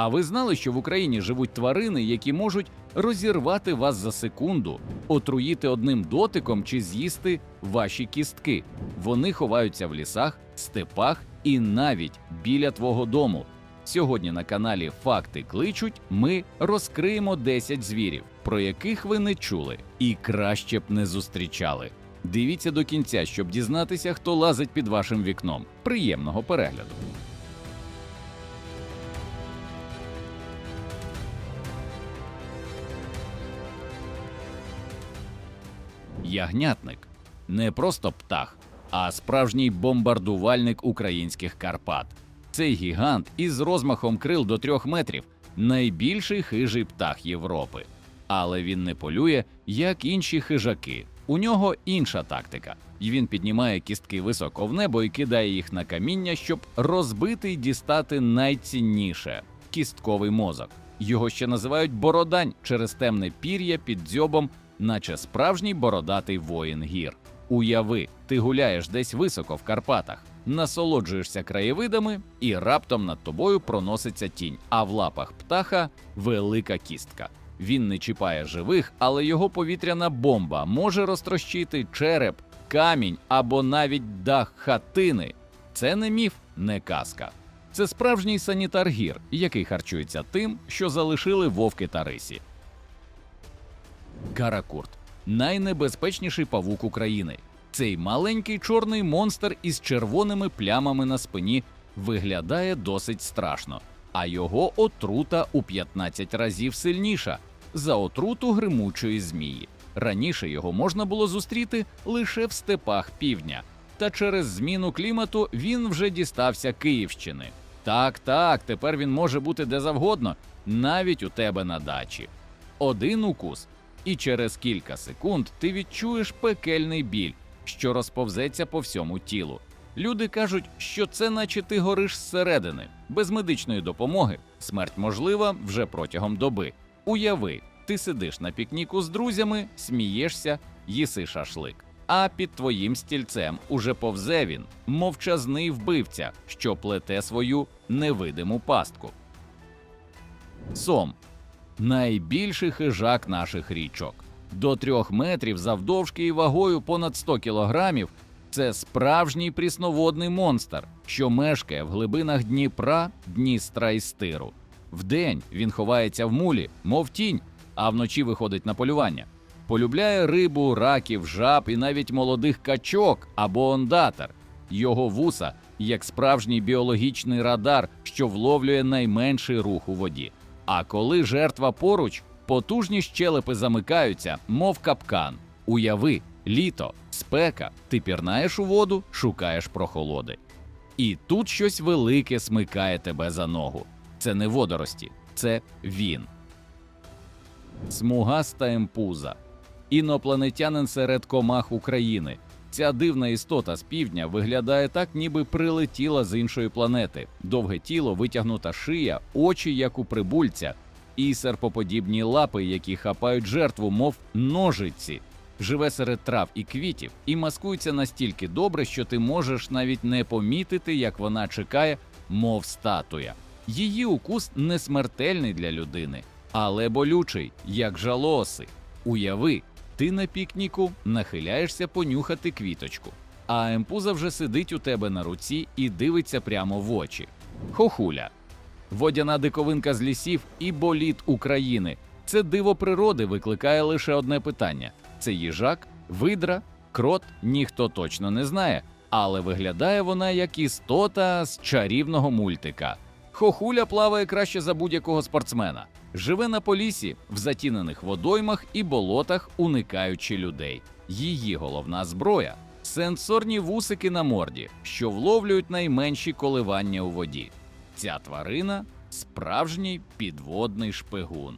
А ви знали, що в Україні живуть тварини, які можуть розірвати вас за секунду, отруїти одним дотиком чи з'їсти ваші кістки? Вони ховаються в лісах, степах і навіть біля твого дому. Сьогодні на каналі Факти кличуть. Ми розкриємо 10 звірів, про яких ви не чули і краще б не зустрічали. Дивіться до кінця, щоб дізнатися, хто лазить під вашим вікном. Приємного перегляду! Ягнятник не просто птах, а справжній бомбардувальник українських Карпат. Цей гігант із розмахом крил до трьох метрів найбільший хижий птах Європи. Але він не полює, як інші хижаки. У нього інша тактика. І він піднімає кістки високо в небо і кидає їх на каміння, щоб розбити й дістати найцінніше кістковий мозок. Його ще називають бородань через темне пір'я під дзьобом, наче справжній бородатий воїн гір. Уяви, ти гуляєш десь високо в Карпатах, насолоджуєшся краєвидами, і раптом над тобою проноситься тінь, а в лапах птаха велика кістка. Він не чіпає живих, але його повітряна бомба може розтрощити череп, камінь або навіть дах хатини. Це не міф, не казка. Це справжній санітар гір, який харчується тим, що залишили вовки та рисі. Каракурт найнебезпечніший павук України. Цей маленький чорний монстр із червоними плямами на спині виглядає досить страшно, а його отрута у 15 разів сильніша за отруту гримучої змії. Раніше його можна було зустріти лише в степах півдня, та через зміну клімату він вже дістався Київщини. Так, так, тепер він може бути де завгодно, навіть у тебе на дачі. Один укус, і через кілька секунд ти відчуєш пекельний біль, що розповзеться по всьому тілу. Люди кажуть, що це наче ти гориш зсередини. Без медичної допомоги смерть можлива вже протягом доби. Уяви, ти сидиш на пікніку з друзями, смієшся, їси шашлик. А під твоїм стільцем уже повзе він, мовчазний вбивця, що плете свою невидиму пастку. Сом найбільший хижак наших річок. До трьох метрів завдовжки і вагою понад 100 кілограмів. Це справжній прісноводний монстр, що мешкає в глибинах Дніпра, Дністра і Стиру. Вдень він ховається в мулі, мов тінь, а вночі виходить на полювання. Полюбляє рибу, раків, жаб і навіть молодих качок або ондатер. Його вуса як справжній біологічний радар, що вловлює найменший рух у воді. А коли жертва поруч, потужні щелепи замикаються, мов капкан. Уяви, літо, спека, ти пірнаєш у воду, шукаєш прохолоди. І тут щось велике смикає тебе за ногу. Це не водорості, це він. Смугаста емпуза. Інопланетянин серед комах України. Ця дивна істота з півдня виглядає так, ніби прилетіла з іншої планети. Довге тіло, витягнута шия, очі, як у прибульця, і серпоподібні лапи, які хапають жертву, мов ножиці. Живе серед трав і квітів і маскується настільки добре, що ти можеш навіть не помітити, як вона чекає, мов статуя. Її укус не смертельний для людини, але болючий, як жалоси. Уяви, ти на пікніку нахиляєшся понюхати квіточку, а емпуза вже сидить у тебе на руці і дивиться прямо в очі. Хохуля. Водяна диковинка з лісів і боліт України. Це диво природи викликає лише одне питання: це їжак, видра, крот, ніхто точно не знає, але виглядає вона як істота з чарівного мультика. Хохуля плаває краще за будь-якого спортсмена. Живе на полісі в затінених водоймах і болотах, уникаючи людей. Її головна зброя сенсорні вусики на морді, що вловлюють найменші коливання у воді. Ця тварина справжній підводний шпигун.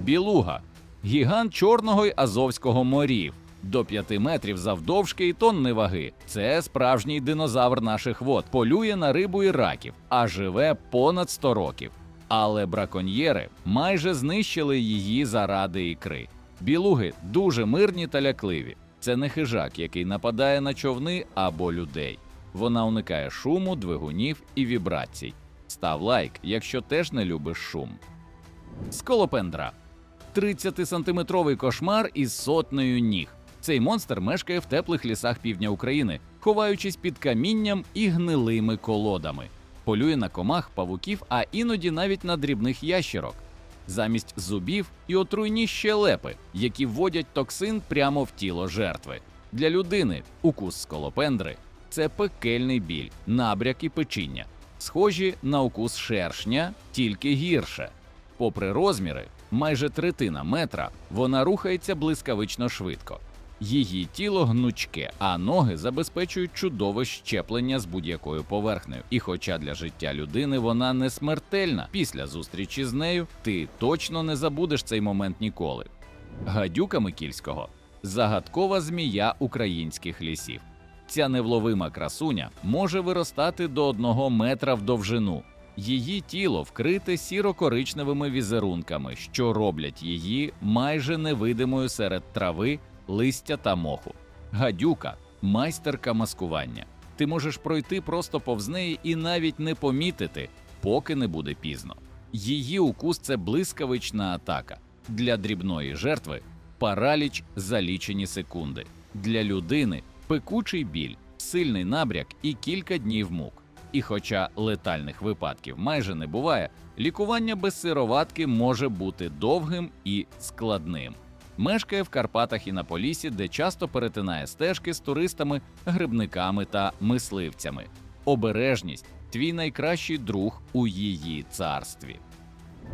Білуга гігант Чорного й Азовського морів. До 5 метрів завдовжки і тонни ваги. Це справжній динозавр наших вод. Полює на рибу і раків, а живе понад 100 років. Але браконьєри майже знищили її заради ікри. Білуги дуже мирні та лякливі. Це не хижак, який нападає на човни або людей. Вона уникає шуму, двигунів і вібрацій. Став лайк, якщо теж не любиш шум. Сколопендра 30-сантиметровий кошмар із сотнею ніг. Цей монстр мешкає в теплих лісах півдня України, ховаючись під камінням і гнилими колодами. Полює на комах, павуків, а іноді навіть на дрібних ящерок. Замість зубів і отруйні щелепи, які вводять токсин прямо в тіло жертви. Для людини укус сколопендри це пекельний біль, набряк і печіння, схожі на укус шершня, тільки гірше. Попри розміри, майже третина метра, вона рухається блискавично швидко. Її тіло гнучке, а ноги забезпечують чудове щеплення з будь-якою поверхнею. І хоча для життя людини вона не смертельна, після зустрічі з нею ти точно не забудеш цей момент ніколи. Гадюка Микільського загадкова змія українських лісів. Ця невловима красуня може виростати до одного метра в довжину. Її тіло вкрите сіро-коричневими візерунками, що роблять її майже невидимою серед трави, листя та моху. Гадюка майстерка маскування. Ти можеш пройти просто повз неї і навіть не помітити, поки не буде пізно. Її укус це блискавична атака. Для дрібної жертви параліч за лічені секунди. Для людини пекучий біль, сильний набряк і кілька днів мук. І хоча летальних випадків майже не буває, лікування без сироватки може бути довгим і складним. Мешкає в Карпатах і на Полісі, де часто перетинає стежки з туристами, грибниками та мисливцями. Обережність твій найкращий друг у її царстві.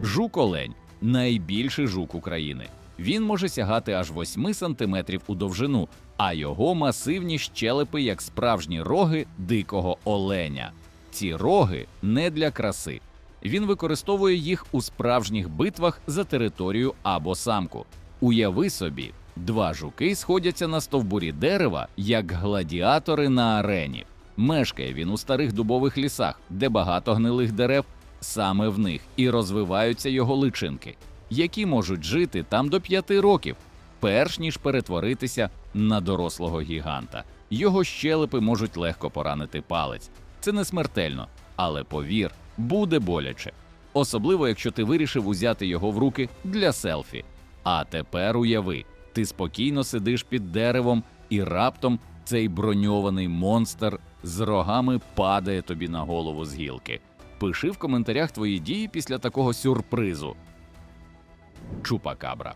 Жук-олень найбільший жук України. Він може сягати аж 8 сантиметрів у довжину, а його масивні щелепи як справжні роги дикого оленя. Ці роги не для краси. Він використовує їх у справжніх битвах за територію або самку. Уяви собі, два жуки сходяться на стовбурі дерева, як гладіатори на арені. Мешкає він у старих дубових лісах, де багато гнилих дерев, саме в них і розвиваються його личинки, які можуть жити там до п'яти років, перш ніж перетворитися на дорослого гіганта. Його щелепи можуть легко поранити палець. Це не смертельно, але повір, буде боляче. Особливо, якщо ти вирішив узяти його в руки для селфі. А тепер уяви, ти спокійно сидиш під деревом, і раптом цей броньований монстр з рогами падає тобі на голову з гілки. Пиши в коментарях твої дії після такого сюрпризу. Чупакабра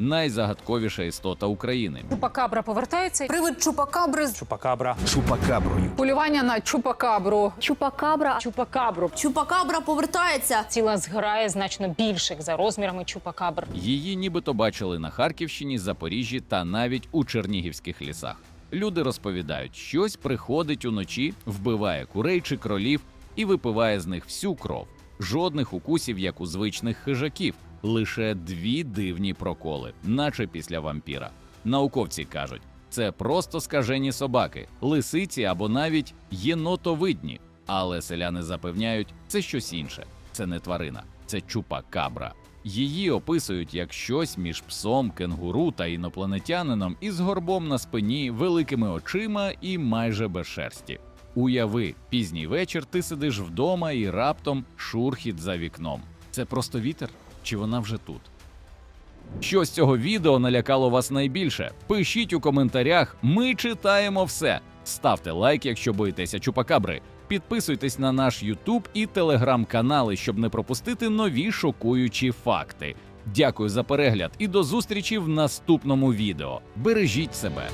найзагадковіша істота України. Чупакабра повертається. Привид чупакабри з Чупакабра. чупакаброю. Полювання на чупакабру. чупакабра. Чупакабру. Чупакабра повертається. Ціла зграє значно більших за розмірами чупакабр. Її нібито бачили на Харківщині, Запоріжжі та навіть у Чернігівських лісах. Люди розповідають, щось приходить уночі, вбиває курей чи кролів і випиває з них всю кров. Жодних укусів, як у звичних хижаків, лише дві дивні проколи, наче після вампіра. Науковці кажуть, це просто скажені собаки, лисиці або навіть єнотовидні. Але селяни запевняють, це щось інше. Це не тварина, це чупакабра. Її описують як щось між псом, кенгуру та інопланетянином із горбом на спині, великими очима і майже без шерсті. Уяви, пізній вечір ти сидиш вдома і раптом шурхіт за вікном. Це просто вітер? Чи вона вже тут? Що з цього відео налякало вас найбільше? Пишіть у коментарях, ми читаємо все. Ставте лайк, якщо боїтеся чупакабри. Підписуйтесь на наш Ютуб і телеграм-канали, щоб не пропустити нові шокуючі факти. Дякую за перегляд і до зустрічі в наступному відео. Бережіть себе.